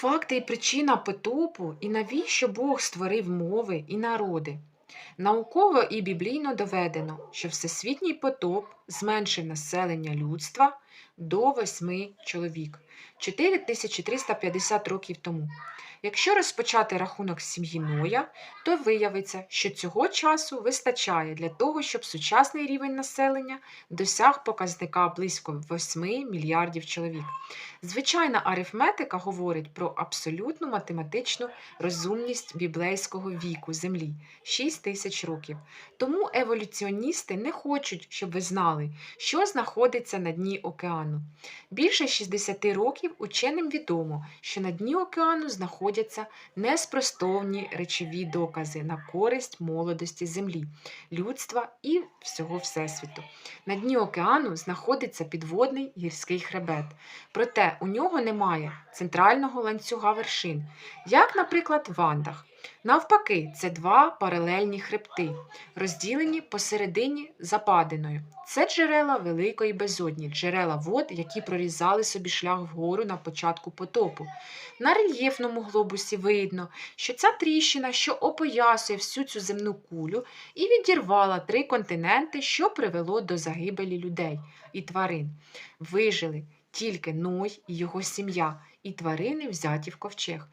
Факти і причина потопу, і навіщо Бог створив мови і народи. Науково і біблійно доведено, що всесвітній потоп зменшив населення людства до 8 чоловік 4350 років тому. Якщо розпочати рахунок сім'ї Ноя, то виявиться, що цього часу вистачає для того, щоб сучасний рівень населення досяг показника близько 8 мільярдів чоловік. Звичайна арифметика говорить про абсолютну математичну розумність біблейського віку Землі 6 тисяч років. Тому еволюціоністи не хочуть, щоб ви знали, що знаходиться на дні океану. Більше 60 років ученим відомо, що на дні океану знаходяться неспростовні речові докази на користь молодості Землі, людства і всього Всесвіту. На дні океану знаходиться підводний гірський хребет. Проте у нього немає центрального ланцюга вершин, як, наприклад, в Андах. Навпаки, це два паралельні хребти, розділені посередині западиною. Це джерела великої безодні, джерела вод, які прорізали собі шлях вгору на початку потопу. На рельєфному глобусі видно, що ця тріщина, що опоясує всю цю земну кулю, і відірвала три континенти, що привело до загибелі людей і тварин. Вижили тільки Ной і його сім'я, і тварини взяті в ковчег.